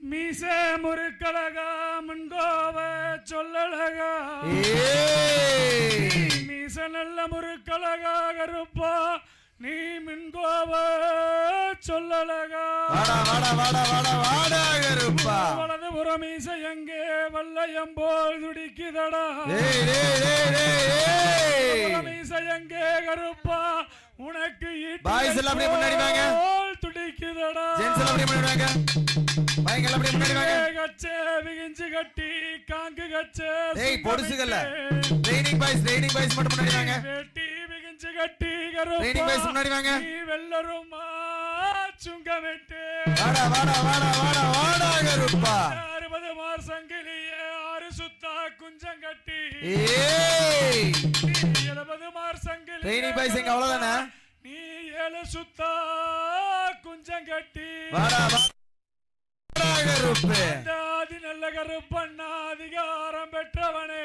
மீச முறுக்கழகா முன்கோவ சொல்லழகா. மீச நல்ல முறுக்கழகா கருப்பா நீ மின்கோவ சொல்லழகா. வலது புறம் மீச எங்கே? வல்லையம் போல் துடிக்குதடா. மீச எங்கே கருப்பா? உனக்கு Boys எல்லாம் அப்படியே முன்னாடி வாங்க. துடிக்குதடா ஜென்ஸ் எல்லாம் அப்படியே முன்னாடி வாங்க. பையங்க எல்லாம் அப்படியே முன்னாடி வாங்க. கச்சே விகிஞ்சு கட்டி காங்கு கச்சே டேய் பொடுசுகள்ல. ட்ரைனிங் பாய்ஸ் ட்ரைனிங் பாய்ஸ் மட்டும் முன்னாடி வாங்க. வெட்டி விகிஞ்சு கட்டி Training boys முன்னாடி வாங்க. நீ வெள்ளருமா சுங்க வெட்டு. வாடா வாடா வாடா வாடா வாடா கருப்பா. அறுபது மார் சங்கிலியே ஆறு சுத்தா குஞ்சம் கட்டி. ஏய்! நீ எழுபது மார் சங்கிலி boys இங்க அவ்வளவுதானே? நீ ஏழு சுத்தா குஞ்சம் கட்டி. நல்ல கருப்பண்ணா அதிகாரம் பெற்றவனே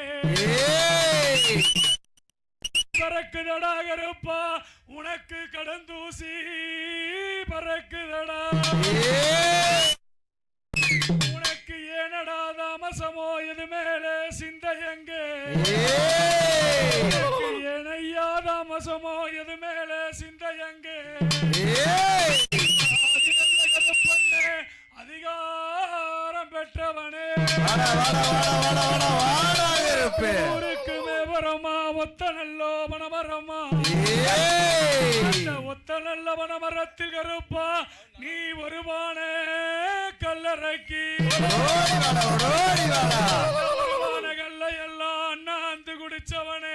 பறக்குதடா கருப்பா. உனக்கு கடந்தூசி பறக்குதடா. தாமசமோ இது மேலே சிந்தையங்கே ஏனையா தாமசமோ இது மேலே சிந்தையங்கே அதிகாரம் பெற்றவனே. ஊருக்கு மேவரமா ஒத்த நல்லோ மனமரமா ஏய்! ஒத்த நல்ல மனமரத்தில் கருப்பா நீ வருவானே கல்லறைக்கு. கல்லை எல்லாம் அண்ணாந்து குடிச்சவனே.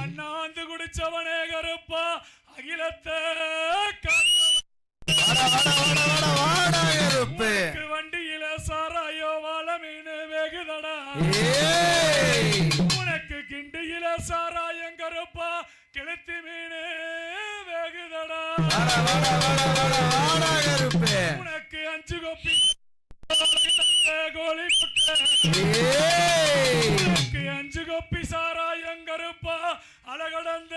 அண்ணாந்து குடிச்சவனே கருப்பா அகிலத்தை வண்டியில சாராயோ வாழ மீன் வேகுதடா. உனக்கு அஞ்சு கோப்பி. தந்த கோழி முட்டை ஏய் உனக்கு அஞ்சு கோப்பி சாராயம் கருப்பா அழகடந்த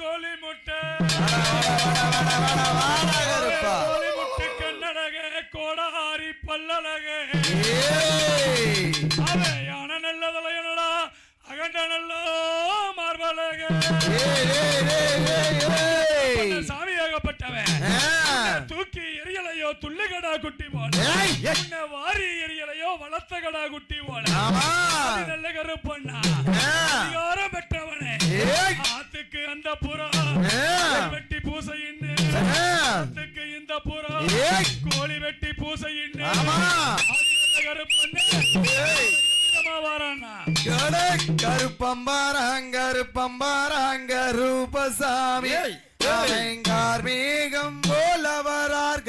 கோழி முட்டை. வாடா வாடா வாடா வாடா வாடா கருப்பா கோழி முட்டை கண்ணழக கோடாரி பல்லழக. ஏய் அவன் யானை நல்லதல என்னடா அகண்ட நல்ல மார்பழக. ஆ. அதிகாரம் பெற்றவனே ஏய். ஆத்துக்கு அந்த புறா ஆ. வெட்டி பூசையின்னு ஆ. ஆத்துக்கு இந்த புறா ஏய். கோழி வெட்டி பூசையின்னு ஆமா. அது நல்ல கருப்பண்ணே ஏய். விதமா வாரானா கடை கருப்பம்பாரங்க ரூபசாமி கார்மீகம் போல வரார்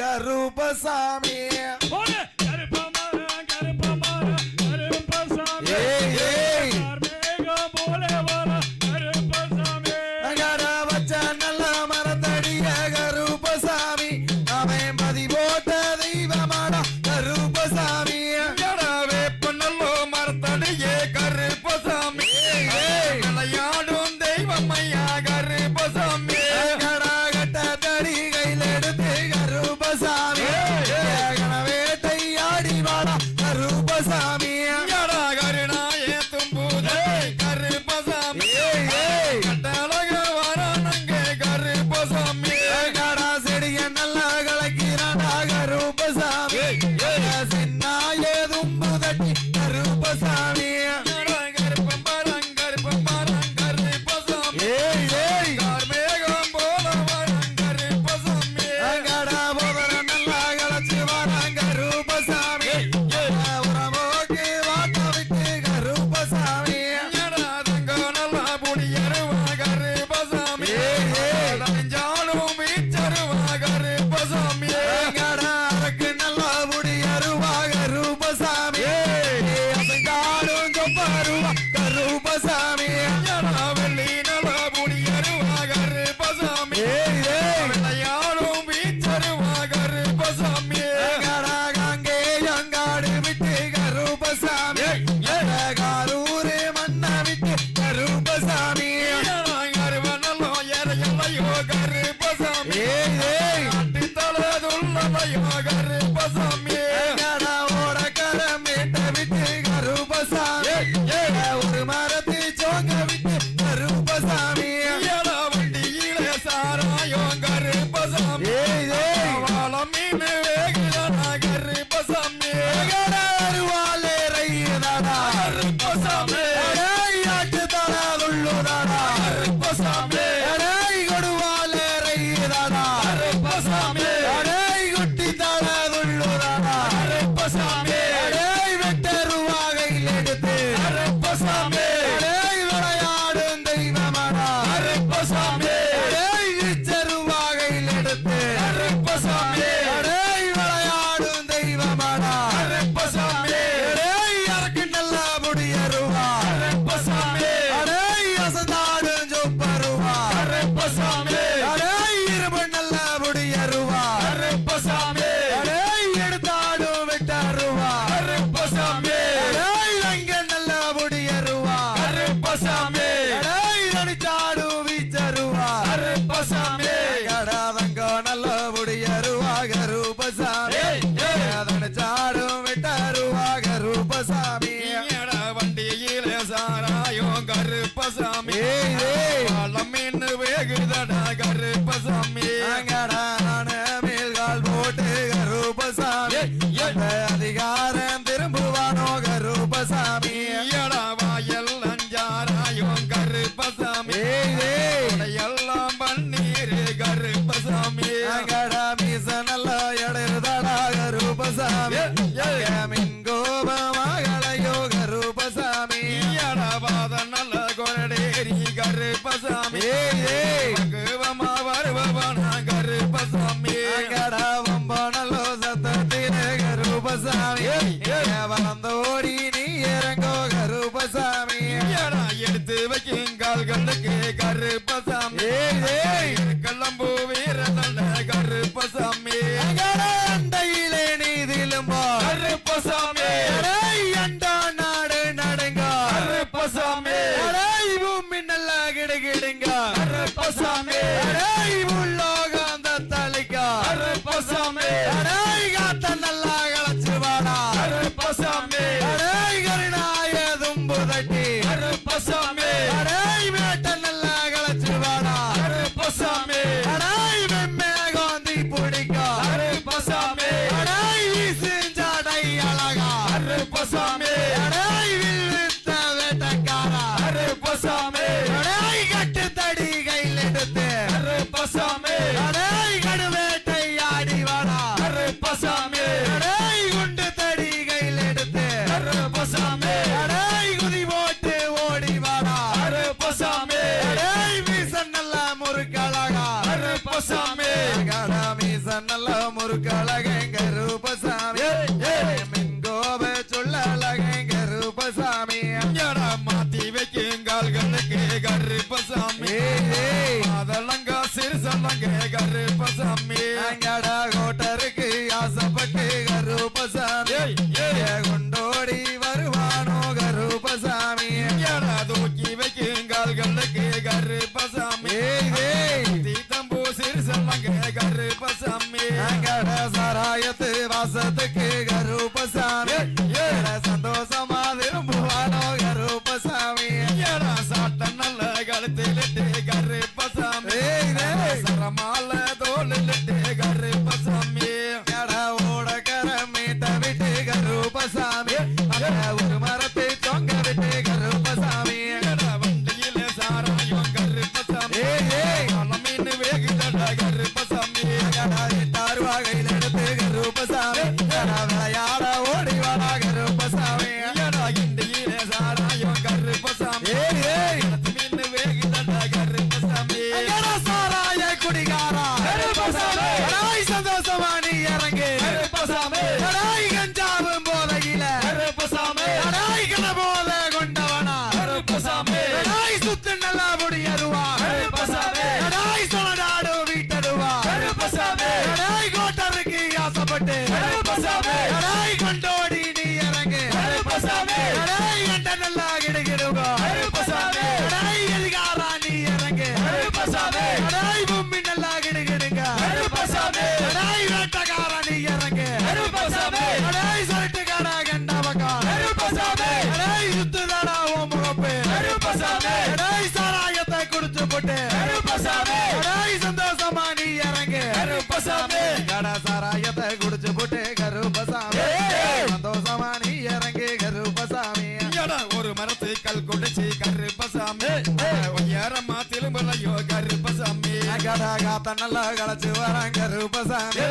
தன்னல்லா களைச்சு வராங்க ரூபசாமி.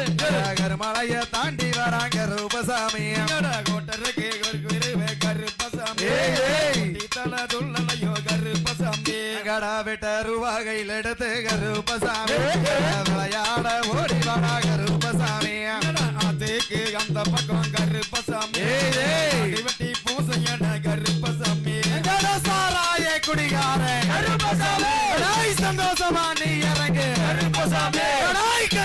கருமலைய தாண்டி வராங்க ரூபசாமி. கோட்டருக்கு கருப்பசாமி. தலை துள்ளலையோ கருப்பசாமி. கடா விட்ட ரூபாகையில் எடுத்து கருப்பசாமி. விளையாட ஓடி வரா கருப்பசாமி. அதுக்கு அந்த பக்கம் கருப்பசாமி? வெட்டி பூசையட கருப்பசாமி. சாராய குடிகார சந்தோஷமா நீ Harry Posamer. Pues,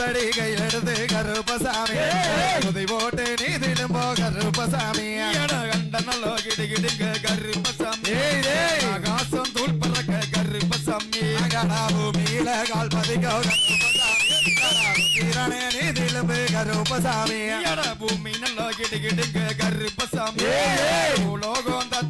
பத்தடி கையில் எடுத்து கருப்பசாமி. புதை போட்டு நீ திரும்போ கருப்பசாமி கண்டனல்லோ கிடி கிடிங்க கருப்பசாமி. ஆகாசம் தூள் பறக்க கருப்பசாமி கடா பூமியில கால் பதிக்கோ கருப்பசாமி. நீ திரும்பு கருப்பசாமி பூமி நல்லா கிடி கருப்பசாமி. உலோகம் தத்த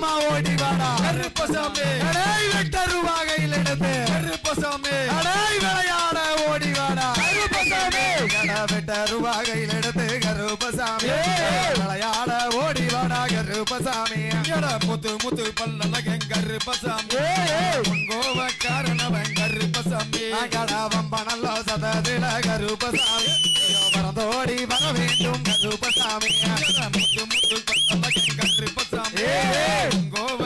வேகமா ஓடி வாடா. கருப்பசாமி. அடை வெட்டரு வகையில் எடுத்து. கருப்பசாமி. அடை விளையாட ஓடி வாடா. கருப்பசாமி. கடை வெட்டரு வகையில் எடுத்து கருப்பசாமி? விளையாட ஓடி வாடா கருப்பசாமி. எடா முத்து முத்து பல்லலகன் கருப்பசாமி? கோவக்காரனவன் கருப்பசாமி? கடாவம் பணல்லோ சததில கருப்பசாமி. பரந்தோடி வர வேண்டும் கருப்பசாமி. முத்து முத்து பல்லலகன் Ei, ei, ei.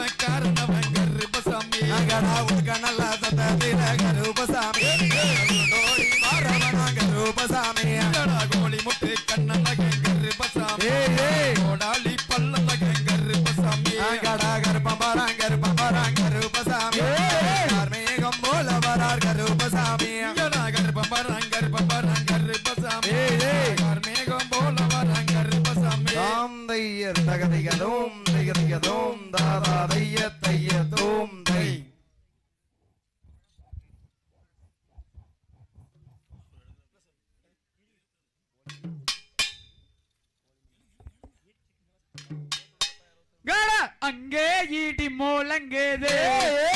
இறங்குது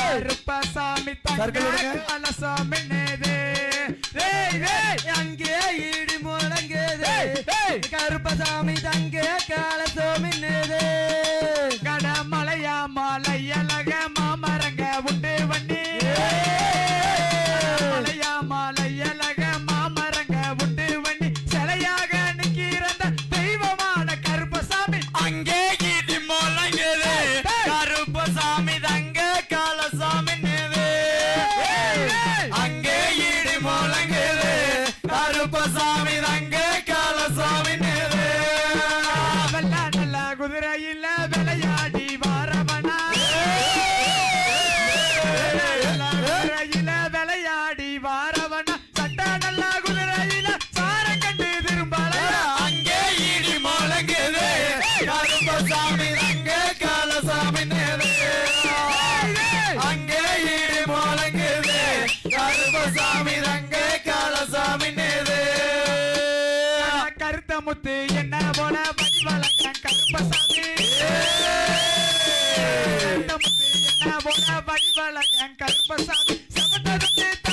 அருப்பசாமி அலசாமின்னேது அங்கே இடி முழங்குது கருப்பசாமி தங்கே கால yeah. Seven, seven, seven, seven, seven,